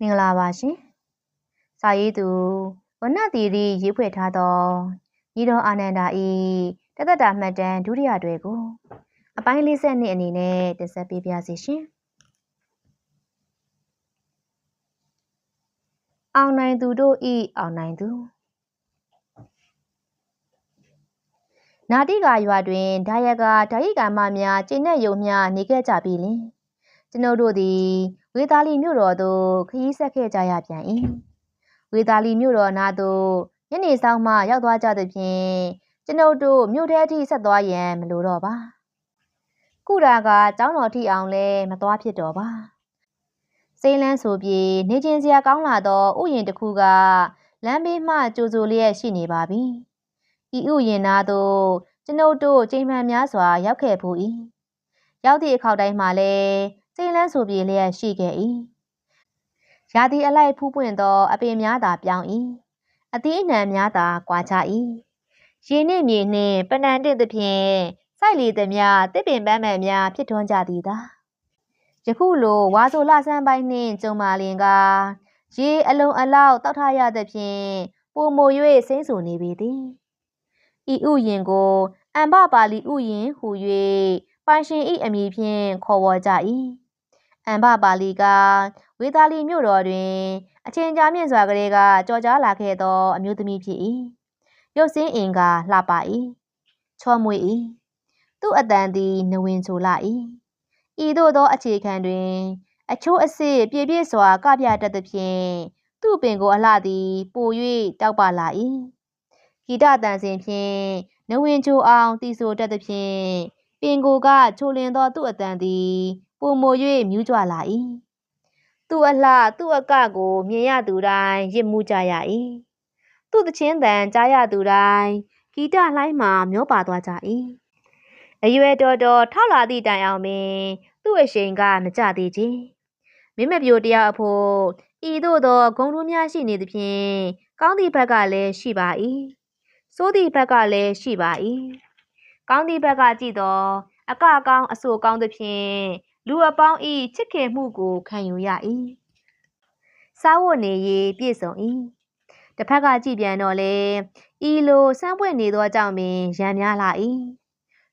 မင်္ဂလာပါရှင်။စာရေးသူဝဏ္ဏတီရီရေးဖွဲ့ထားသောညီတော်အာနန္ဒာဤတသက်တာမှတ်တမ်းဒုတိယတွဲကိုအပိုင်း50နှစ်အနေနဲ့တင်ဆက်ပေးပါစီရှင်။အောင်နိုင်သူတို့ဤအောင်နိုင်သူနာတိကာရွာတွင်ဒါယကဓာယိကာမများကျင့်တဲ့ယုံများနေခဲ့ကြပြီလင် ကျွန်ုပ်တို့သည်ဝေသာလီမြို့တော်သို့ခရီးဆက်ခဲ့ကြရပြန်၏ဝေသာလီမြို့တော်နာသို့ညနေဆောင်မှရောက်သွားကြသဖြင့်ကျွန်ုပ်တို့မြို့ထဲအထိဆက်သွားရန်မလိုတော့ပါကုရာကကျောင်းတော်ထိအောင်လဲမသွားဖြစ်တော့ပါစိမ့်လန်းဆိုပြေနေချင်းစရာကောင်းလာသောဥယျာဉ်တစ်ခုကလမ်းဘေးမှကြိုကြိုလျက်ရှိနေပါပြီဤဥယျာဉ်နာသို့ကျွန်ုပ်တို့ချိန်မှန်များစွာရောက်ခဲ့ဖို့၏ရောက်သည့်အခါတိုင်းမှာလည်း စိမ့်လန်းဆိုပြေလျက်ရှိခဲ့၏ရာသီအလိုက်ဖူးပွင့်သောအပင်များသာပြောင်း၏အသီးအနှံများသာကွာခြား၏ရေနှင့်မြေနှင့်ပနံတစ်သဖြင့်စိုက်လီသည်များတစ်ပင်ပန်းမှန်များဖြစ်ထွန်းကြသည်သာယခုလိုဝါဆိုလဆန်းပိုင်းနှင့်ကြုံမာလင်ကရေအလုံးအလောက်တောက်ထရသဖြင့်ပုံမို၍စိမ့်ဆူနေပေသည်ဤဥယင်ကိုအမ္ဘပါလီဥယင်ဟူ၍ပိုင်ရှင်ဤအမည်ဖြင့်ခေါ်ဝေါ်ကြ၏ အန်ဘပါလီကဝေသာလီမြို့တော်တွင် အချိန်ကြာမြင့်စွာကလေးကကြော်ကြားလာခဲ့သော အမျိုးသမီးဖြစ်၏ရုပ်စင်းအင်ကလှပ၏ချောမွေ့၏သူ့အတန်သည်နဝင်ချိုလာ၏ဤသို့သောအခြေခံတွင် အချိုးအစစ်ပြည့်ပြည့်စွာကပြတတ်သဖြင့်သူ့ပင်ကိုအလှသည်ပို၍တောက်ပလာ၏ဂီတတန်စဉ်ဖြင့်နဝင်ချိုအောင်တီဆိုတတ်သဖြင့်ပင်ကိုကချိုလင်သောသူ့အတန်သည် ပုံမို၍မြူးကြွလာ၏သူ့အလှသူ့အကကို မြင်ရသူတိုင်းရစ်မှုကြရ၏သူ့တချင်းတန်ကြားရသူတိုင်းဂီတလှိုင်းမှမျောပါသွားကြ၏အရွယ်တော်တော်ထောက်လာသည့်တိုင်အောင်ပင်သူ့အရှိန်ကမကြသေးချေမင်းမပြိုတယောက်အဖို့ဤသို့သောဂုံတူးများရှိနေသဖြင့်ကောင်းသည့်ဘက်ကလည်းရှိပါ၏စိုးသည့်ဘက်ကလည်းရှိပါ၏ကောင်းသည့်ဘက်ကကြည့်တော့အကကောင်းအဆိုကောင်းသဖြင့် လူအပေါင်းဤချစ်ခင်မှုကိုခံယူရ၏စားဝတ်နေရေးပြည့်စုံ၏တစ်ဖက်ကကြည့်ပြန်တော့လေဤလိုစမ်းပွင့်နေသောကြောင့်ပင်ရံများလာ၏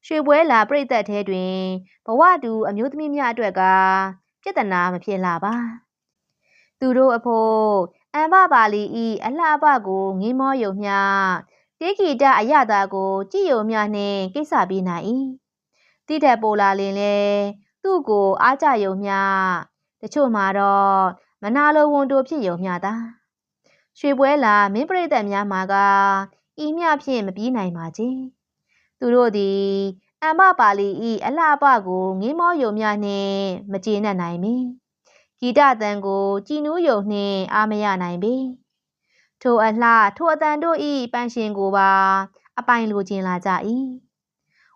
ရွှေပွဲလာပြိသက်ထဲတွင်ဘဝတူအမျိုးသမီးများအတွက်ကပြဿနာမဖြစ်လာပါသူတို့အဖို့အံဘပါလီဤအလှပကိုငင်းမောယုံမျှတေဂီတအရသာကို ကြည်ယုံမျှနှင့်ကိစ္စပြီးနိုင်၏တိတဲ့ပိုလာလင်လဲ သူ့ကိုအားကြယုံမျှတချို့မှာတော့မနာလိုဝန်တိုဖြစ်ယုံမျှသာရွှေပွဲလာမင်းပရိသတ်များမှာကဤမျှဖြင့်မပြီးနိုင်ပါကြီးသူတို့သည်အမ္မပါလီဤအလှအပကိုငင်းမောယုံမျှနှင့်မကျေနပ်နိုင်မီဂီတတန်ကိုကြည်နူးယုံနှင့်အာမရနိုင်ပေထိုအလှထိုအတန်တို့ဤပန်းရှင်ကိုပါ အပိုင်လိုချင်လာကြ၏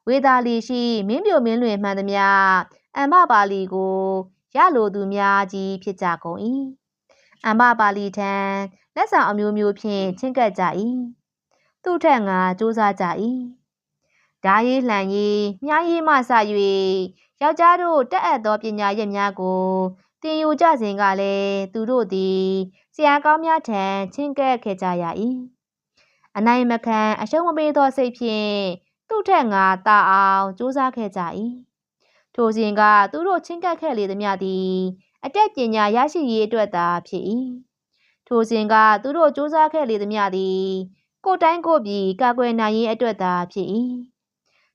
ဝေသာလီရှိမင်းပြိုမင်းလွင်မှန်သမျှ အမ္မပါလီကိုရလိုသူများကြီးဖြစ်ကြကုန်၏အမ္မပါလီထံလက်ဆောင်အမျိုးမျိုးဖြင့်ချင်းကပ်ကြ၏သူ့ထက်ငါစူးစမ်းကြ၏ဓာရေးလှန်ရေးမြားရေးမှစ၍ယောက်ျားတို့တက်အပ်သောပညာရက်များကိုသင်ယူကြစဉ်ကလည်းသူတို့သည်ဆရာကောင်းများထံချင်းကပ်ခဲ့ကြရ၏အနိုင်မခံအရှုံးမပေးသောစိတ်ဖြင့်သူ့ထက်ငါတာအောင်စူးစမ်းခဲ့ကြ၏ ထိုစဉ်ကသူတို့ချင်းကပ်ခဲ့လေသည်မြသည် အတက်ပညာရရှိရေးအတွက်သာဖြစ်၏ထိုစဉ်ကသူတို့စူးစမ်းခဲ့လေသည်မြသည် ကိုတိုင်းကိုပြည်ကာကွယ်နိုင်ရေးအတွက်သာဖြစ်၏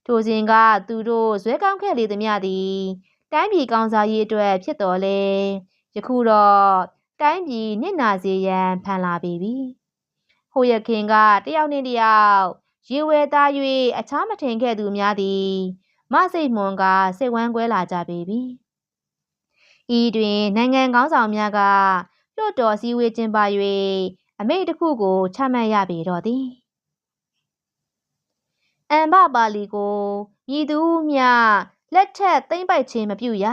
ထိုစဉ်ကသူတို့ဇွဲကောင်းခဲ့လေသည်မြသည် တိုင်းပြည်ကောင်းစားရေးအတွက်ဖြစ်တော်လဲယခုတော့တိုင်းပြည်နစ်နာစေရန်ဖန်လာပေပြီဟိုရခင်ကတယောက်နှင့်တယောက်ရေဝဲသား၍အခြားမထင်ခဲ့သူများသည် မစိတ်မွန်ကစိတ်ဝမ်းကွဲလာကြပေပြီ။ဤတွင်နိုင်ငံကောင်းဆောင်များကလွှတ်တော်စည်းဝေးကျင်းပ၍အမိန့်တစ်ခုကိုချမှတ်ရပေတော့သည်။အန်ဘပါလီကိုမြည်သူမျှလက်ထက်သိမ့်ပိုက်ခြင်းမပြုရ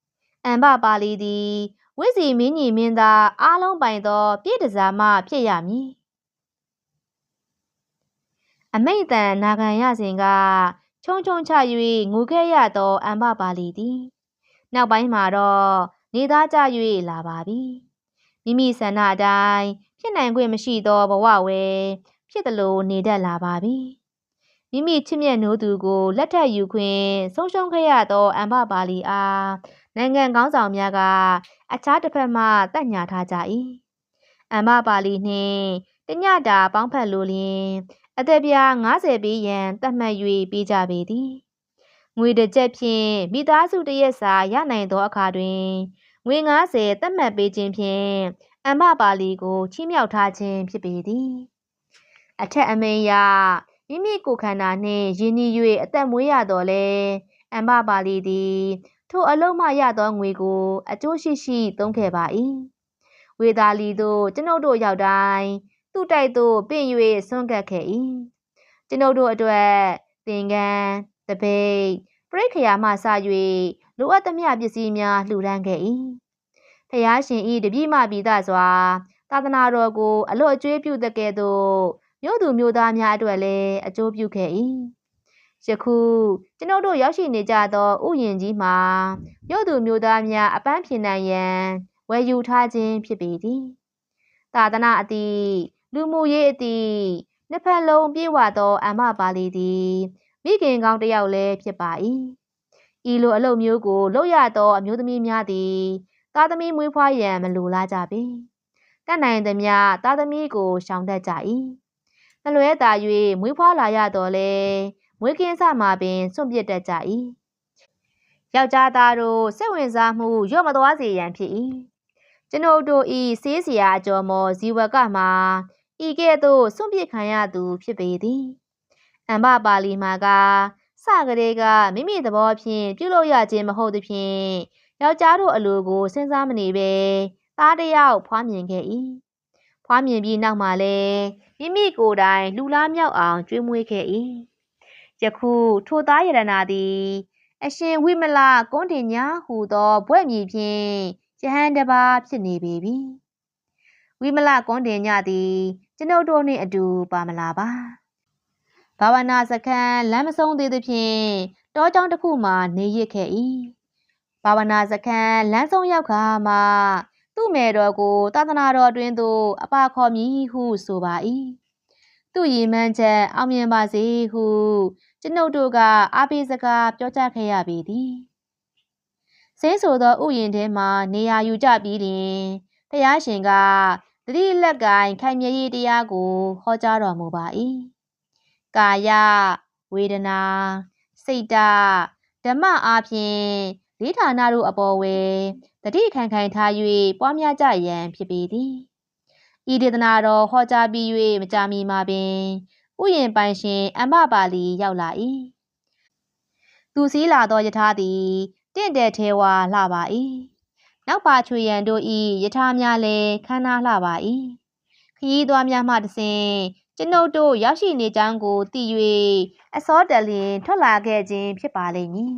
။အန်ဘပါလီသည်ဝိစီမင်းကြီးမင်းသားအားလုံးပိုင်သော ပြည့်တစားမှဖြစ်ရမည်။အမိတ်တန်နာခံရစဉ်က ချုံချုံချ၍ငိုခဲ့ရသောအမ္ဘပါလီသည်နောက်ပိုင်းမှာတော့နေသားကြ၍လာပါပြီမိမိဆန္ဒအတိုင်းဖြစ်နိုင်ခွင့်မရှိသောဘဝဝဲဖြစ်သလိုနေတတ်လာပါပြီမိမိချစ်မြတ်နိုးသူကိုလက်ထပ်ယူခွင့်ဆုံးရှုံးခဲ့ရသောအမ္ဘပါလီအားနိုင်ငံကောင်းဆောင်များကအခြားတစ်ဖက်မှတက်ညာထားကြ၏အမ္ဘပါလီနှင့်တညတာပေါင်းဖက်လိုလျင် အသက်ပြား90ပြီးရန်တတ်မှတ်၍ပေးကြပေသည်ငွေတစ်ချက်ဖြင့်မိသားစုတရက်စာရနိုင်သောအခါတွင်ငွေ90သတ်မှတ်ပေးခြင်းဖြင့်အမ္မပါလီကိုချီးမြှောက်ထားခြင်းဖြစ်ပေသည်အထက်အမိန်ရမိမိကိုယ်ခန္ဓာနှင့်ယဉ်ဤ၍အသက်မွေးရတော်လဲအမ္မပါလီသည်ထိုအလုံးမှရသောငွေကိုအကျိုးရှိရှိသုံးခဲ့ပါ၏ဝေသာလီတို့ကျွန်ုပ်တို့ရောက်တိုင်း သူ့တိုက်သို့ပင့်၍ဆွန့်ကပ်ခဲ့၏ကျွန်ုပ်တို့အတွက်သင်္ကန်းတပိတ်ပရိခယာမှစ၍လိုအပ်သမျှပစ္စည်းများလှူဒန်းခဲ့၏ဖျားရှင်ဤတပြည့်မှပြီးသားစွာသာသနာတော်ကိုအလွတ်အကျွေးပြုတဲ့ကဲ့သို့မြို့သူမြို့သားများအတွက်လည်းအကျိုးပြုခဲ့၏ယခုကျွန်ုပ်တို့ရောက်ရှိနေကြသောဥယျာဉ်ကြီးမှာမြို့သူမြို့သားများအပန်းဖြေနိုင်ရန်ဝယ်ယူထားခြင်းဖြစ်ပေသည်သာသနာအသည့် လူမှုရေးအသည့်နှစ်ဖက်လုံးပြေဝသောအမ္မပါလီသည်မိခင်ကောင်းတစ်ယောက်လည်းဖြစ်ပါ၏ဤလိုအလုပ်မျိုးကိုလုပ်ရသောအမျိုးသမီးများသည်သားသမီးမွေးဖွားရန်မလိုလားကြပေတတ်နိုင်သမျှသားသမီးကိုရှောင်တတ်ကြ၏နှလွဲသာ၍မွေးဖွားလာရတော်လဲမွေးကင်းစမှာပင်စွန့်ပစ်တတ်ကြ၏ယောက်ျားသားတို့စိတ်ဝင်စားမှုရော့မသွားစေရန်ဖြစ်၏ကျွန်ုပ်တို့ဤစေးစရာအကျော်မော်ဇီဝကမှာ ဤကဲ့သို့စွန့်ပစ်ခံရသူဖြစ်ပေသည်အမ္ဘပါလီမာကစကလေးကမိမိသဘောဖြင့်ပြုလုပ်ရခြင်းမဟုတ်သဖြင့်ယောက်ျားတို့အလိုကိုစဉ်းစားမနေပဲသားတစ်ယောက်ဖွားမြင်ခဲ့၏ဖွားမြင်ပြီးနောက်မှာလည်းမိမိကိုယ်တိုင်လူလားမြောက်အောင်ကျွေးမွေးခဲ့၏ယခုထိုသားရတနာသည် အရှင်ဝိမလကွန်းတင်ညာဟူသောဘွဲ့မြည်ဖြင့်ယဟန်တပါးဖြစ်နေပေပြီဝိမလကွန်းတင်ညသည် ကျွန်ုပ်တို့နှင့်အတူပါမလာပါဘာဝနာစခန်းလမ်းမဆုံးသေးသဖြင့်တောကျောင်းတစ်ခုမှနေရခဲ့၏ဘာဝနာစခန်းလမ်းဆုံးရောက်ခါမှသူ့မယ်တော်ကိုသာသနာတော်တွင်သို့အပါခေါ်မည်ဟုဆိုပါ၏သူ့ရည်မှန်းချက်အောင်မြင်ပါစေဟုကျွန်ုပ်တို့ကအားပေးစကားပြောကြားခဲ့ရပေသည်ဆင်းဆိုသောဥယျင်ထဲမှနေရာယူကြပြီးလျှင်ဖျားရှင်က တတိလက်ကင်ခိုင်မြဲရေးတရားကိုဟောကြားတော်မူပါ၏ကာယဝေဒနာစိတ်တဓမ္မအားဖြင့်လေးဌာနတို့အပေါ်ဝဲတတိခံခိုင်ထား၍ပွားများကြရန်ဖြစ်ပေသည်ဤဒေသနာတော်ဟောကြားပြီး၍မကြာမီမှာပင်ဥယျင်ပိုင်ရှင်အမ္မပါလီရောက်လာ၏သူစည်းလာသောယထာသည်တင့်တယ်ထဲဝါလှပါ၏ နောက်ပါချွေရန်တို့ဤယထာများလည်းခမ်းနားလှပါ၏ခရီးသွားများမှတဆင်ကျွန်ုပ်တို့ရောက်ရှိနေကြောင်းကိုသိ၍အစောတလင်ထွက်လာခဲ့ခြင်းဖြစ်ပါလိမ့်မည်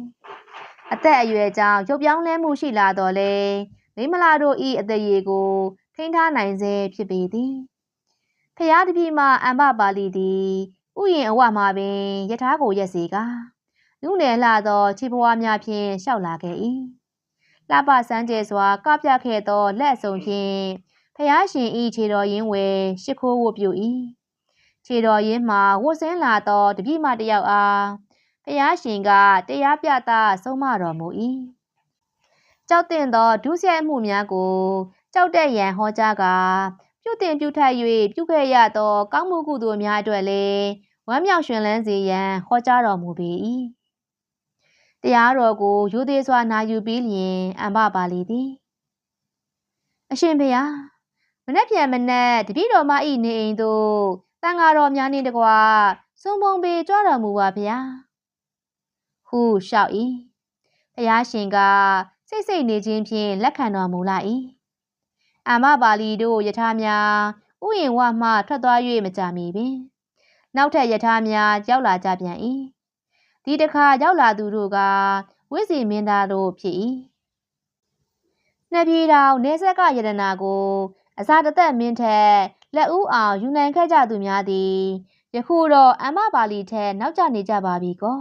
အသက်အရွယ်ကြောင့်ရုပ်ပြောင်းလဲမှုရှိလာတော့လေမိမလာတို့ဤအသက်ရည်ကိုထိန်းထားနိုင်စေဖြစ်ပေသည်ဖျားတပြည့်မှအမ္ဘပါဠိသည်ဥယျင်အဝမှာပင်ယထာကိုရက်စီကနုနယ်လှသောခြေပွားများဖြင့်ရှောက်လာခဲ့၏ လှပစမ်းကြဲစွာကပြခဲ့သောလက်အစုံဖြင့်ဖျားရှင်ဤခြေတော်ရင်းဝဲရှ िख ိုးဝပြု၏ခြေတော်ရင်းမှဝတ်ဆင်းလာသောတပြည့်မတယောက်အားဖျားရှင်ကတရားပြသဆုံးမတော်မူ၏ကြောက်တင်သောဒုစရိုက်မှုများကိုကြောက်တဲ့ရန်ဟောကြားကာပြုတင်ပြုထပ်၍ပြုခဲ့ရသော ကောင်းမှုကုသိုလ်များအတွက်လည်းဝမ်းမြောက်ရွှင်လန်းစေရန်ဟောကြားတော်မူပေ၏ တရားတော်ကိုယူသေးစွာနာယူပြီးလျင်အမ္ဘပါလီသည်အရှင်ဖေဟာမနှက်ပြန်မနှက်တပည့်တော်မဤနေအိမ်သို့တန်ဃာတော်များနှင့်တကွာစုံပုံပေကြွတော်မူပါဗျာဟုလျှောက်၏ဘုရားရှင်ကစိတ်စိတ်နေခြင်းဖြင့်လက်ခံတော်မူလာ၏အာမပါလီတို့ယထာများဥယျင်ဝမှထွက်သွား၍မကြမီပင် နောက်ထပ်ယထာများရောက်လာကြပြန်၏ ဒီတစ်ခါရောက်လာသူတို့ကဝိစီမင်းသားတို့ဖြစ်၏နှစ်ပြည်တော်နေဆက်ကယတနာကိုအစာတသက်မင်းထက်လက်ဦးအောင်ယူနိုင်ခဲ့ကြသူများသည်ယခုတော့အမပါလီထက်နောက်ကျနေကြပါပြီကော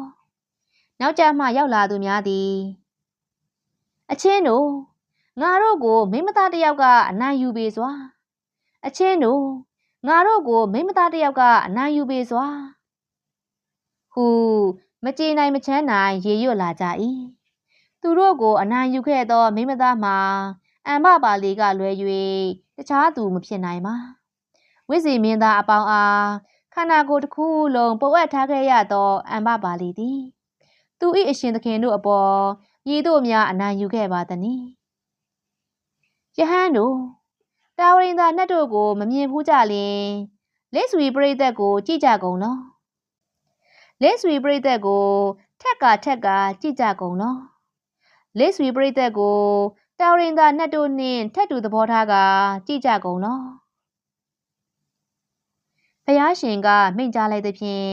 နောက်ကျမှရောက်လာသူများသည်အချင်းတို့ငါတို့ကိုမိမသားတစ်ယောက်ကအနိုင်ယူပေစွာအချင်းတို့ငါတို့ကိုမိမသားတစ်ယောက်ကအနိုင်ယူပေစွာဟူ မကြေနိုင်မချမ်းနိုင်ရေရွတ်လာကြ၏သူတို့ကိုအနိုင်ယူခဲ့သောမိမသားမှာအမ္မပါလီကလွဲ၍တခြားသူမဖြစ်နိုင်ပါဝိစီမင်းသားအပေါင်းအားခန္ဓာကိုယ်တစ်ခုလုံးပုတ်အပ်ထားခဲ့ရသောအမ္မပါလီသည်သူ၏အရှင်သခင်တို့အပေါ်ရည်တို့များအနိုင်ယူခဲ့ပါသည်။ယဟန်တို့တာဝရင်သာနှက်တို့ကိုမမြင်ဘူးကြလင်လက်ဆွေပရိသတ်ကိုကြည့်ကြကုန်လော။ လက်ဆွေပရိသတ်ကိုထက်ကထက်ကကြည့်ကြကုန်လော။လက်ဆွေပရိသတ်ကိုတာဝရင်သာနှက်တို့နှင့်ထက်တူသဘောထားကကြည့်ကြကုန်လော။ဘုရားရှင်ကမိန့်ကြားလိုက်သဖြင့်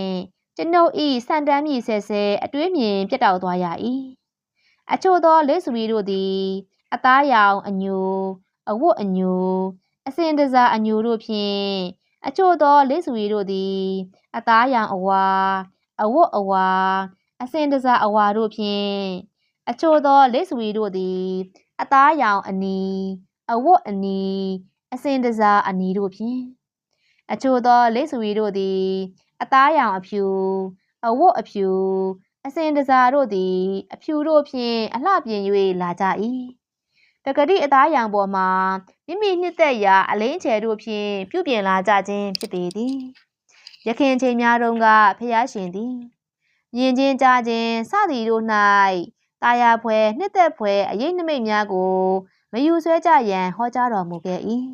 ကျွန်ုပ်ဤစံတမ်းမြည်ဆဲဆဲအတွေးမြင်ပြတ်တောက်သွားရ၏အချို့သောလက်ဆွေတို့သည်အသားရောင်အညိုအဝတ်အညိုအစင်တစားအညိုတို့ဖြင့်အချို့သောလက်ဆွေတို့သည် အသားရောင်အဝါ အဝတ်အဝါအစင်တစားအဝါတို့ဖြင့်အချို့သောလက်ဆွေတို့သည် အသားရောင်အနီအဝတ်အနီအစင်တစားအနီတို့ဖြင့်အချို့သောလက်ဆွေတို့သည် အသားရောင်အဖြူအဝတ်အဖြူအစင်တစားတို့သည် အဖြူတို့ဖြင့်အလှပြင်၍လာကြ၏တကတိအသားရောင်ပေါ်မှာမိမိနှစ်သက်ရာအလင်းကျဲတို့ဖြင့်ပြုပြင်လာကြခြင်းဖြစ်ပေသည် ရခင်ချိန်များတုန်းကဖျားရှင်သည်မြင်ချင်းကြားခြင်းစသည်တို့၌တာယာဖွဲနှစ်သက်ဖွဲအရေးနမိတ်များကိုမယူဆွဲကြရန်ဟောကြားတော်မူခဲ့၏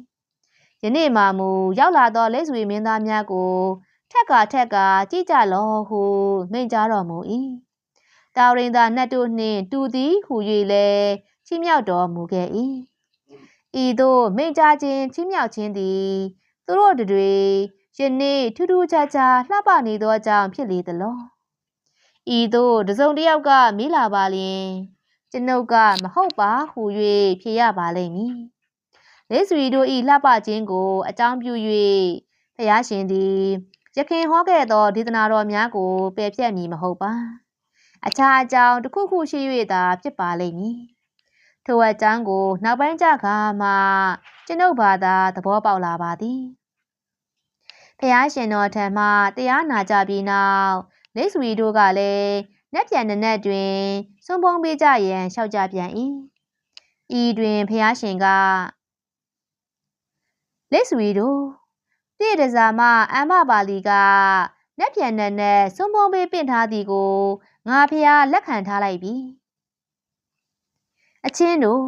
ယနေ့မှမူရောက်လာသောလက်ဆွေမင်းသားများကိုထက်ကထက်ကကြည်ကြလောဟုမိန့်ကြားတော်မူ၏တာဝရင်သာနှတ်တို့နှင့်တူသည်ဟူ၍လည်းချီးမြှောက်တော်မူခဲ့၏ဤသို့မိန့်ကြားခြင်းချီးမြှောက်ခြင်းသည်သူတို့တွေ ယနေ့ထူးထူးခြားခြားလှပနေသောကြောင့်ဖြစ်လေသလောဤသို့တစုံတစ်ယောက်ကမိလာပါလျင်ကျွန်ုပ်ကမဟုတ်ပါဟု၍ဖြေရပါလိမ့်မည်လက်ဆွေတို့ဤလှပခြင်းကိုအကြောင်းပြု၍ဖျားရှင်သည်ရခင်ဟောခဲ့သောဒေသနာတော်များကိုပယ်ဖြတ်မည်မဟုတ်ပါအခြားအကြောင်းတစ်ခုခုရှိ၍သာဖြစ်ပါလိမ့်မည်ထိုအကြောင်းကို နောက်ပိုင်းကြခါမှကျွန်ုပ်ဘာသာသဘောပေါက်လာပါသည် ဖျားရှင်တော်ထံမှတရားနာကြပြီးနောက်လက်ဆွေတို့ကလည်းနက်ပြန်နက်တွင်စွန့်ဖုံးပေးကြရန်လျှောက်ကြပြန်၏ဤတွင်ဖျားရှင်ကလက်ဆွေတို့ပြည့်တစားမအမ္မပါလီကလက်ပြန်နက်နဲ့စွန့်ဖုံးပေးပင့်ထားသည်ကိုငါဖျားလက်ခံထားလိုက်ပြီအချင်းတို့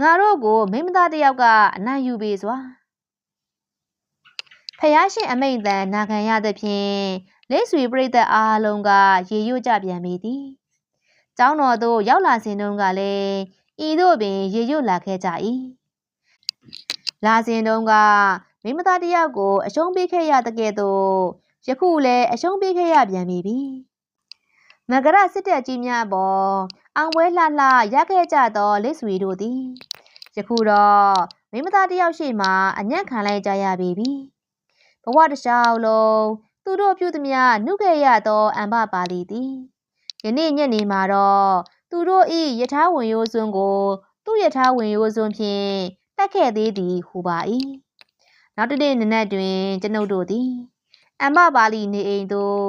ငါတို့ကိုမိမသားတယောက်ကအနိုင်ယူပေစွာဖ ယားရှင်အမိန့်တန်နာခံရသဖြင့်လက်ဆွေပြိသက်အားလုံးက ရေရွတ်ကြပြန်ပေသည်။ကျောင်းတော်သို့ရောက်လာစဉ်တုန်းကလည်းဤသို့ပင်ရေရွတ်လာခဲ့ကြ၏။လာစဉ်တုန်းကမိမသားတယောက်ကိုအရှုံးပေးခဲ့ရတဲ့ကဲ့သို့ယခုလည်းအရှုံးပေးခဲ့ရပြန်ပြီ။မကရစစ်တပ်ကြီးများပေါ်အောင်ပွဲလှလှရခဲ့ကြသောလက်ဆွေတို့သည်ယခုတော့မိမသားတယောက်ရှိမှအညံ့ခံလိုက်ကြရပြီ ဘဝတစ်လျှောက်လုံးသူတို့ပြုသည်များနှုတ်ခဲ့ရသောအမ္ဘပါလီသည်ယနေ့ညနေမှာတော့သူတို့၏ယထာဝင်ရိုးစွန်းကို သူ့ယထာဝင်ရိုးစွန်းဖြင့်တက်ခဲ့သေးသည်ဟူပါ၏နောက်တစ်နေ့နနက်တွင်ကျွန်ုပ်တို့သည်အမ္ဘပါလီနေအိမ်သို့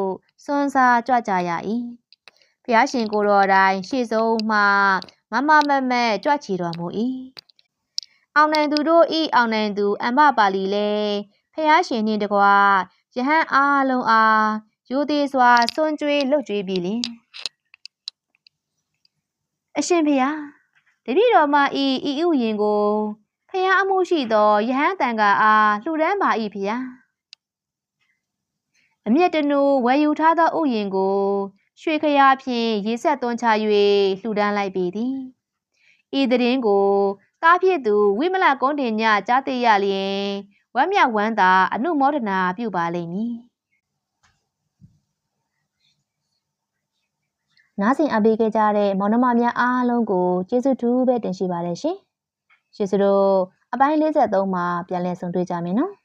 စွန်းစားကြွကြရ၏ဘုရားရှင်ကိုတော်တိုင်ရှေ့ဆုံးမှမမမမဲကြွချီတော်မူ၏အောင်နိုင်သူတို့ဤအောင်နိုင်သူအမ္ဘပါလီလည်း ဖះရှင်နှင့်တကွာယဟန်အားလုံးအားရိုသေစွာစွန့်ကြွေးလှုပ်ကြွေးပြီလင်အရှင်ဖះတပည့်တော်မဤဤဥယင်ကိုဖះအမှုရှိသောယဟန်တန်ကအားလှူဒန်းပါ၏ဖះအမျက်တနူဝယ်ယူထားသောဥယင်ကို ရွှေခရာဖြင့်ရေဆက်သွန်းချ၍လှူဒန်းလိုက်ပေသည်ဤတရင်ကိုတားဖြစ်သူဝိမလကုန်းတင်ညကြားသိရလျင် ဝမ်းမြောက်ဝမ်းသာအနုမောဒနာပြုပါလိမ့်မည်နားဆင်အပေးခဲ့ကြတဲ့မောင်နှမများအားလုံးကိုကျေးဇူးတူပဲတင်ရှိပါတယ်ရှင်။ကျေးဇူးတို့အပိုင်း53မှာပြန်လည်ဆုံတွေ့ကြမယ်နော်။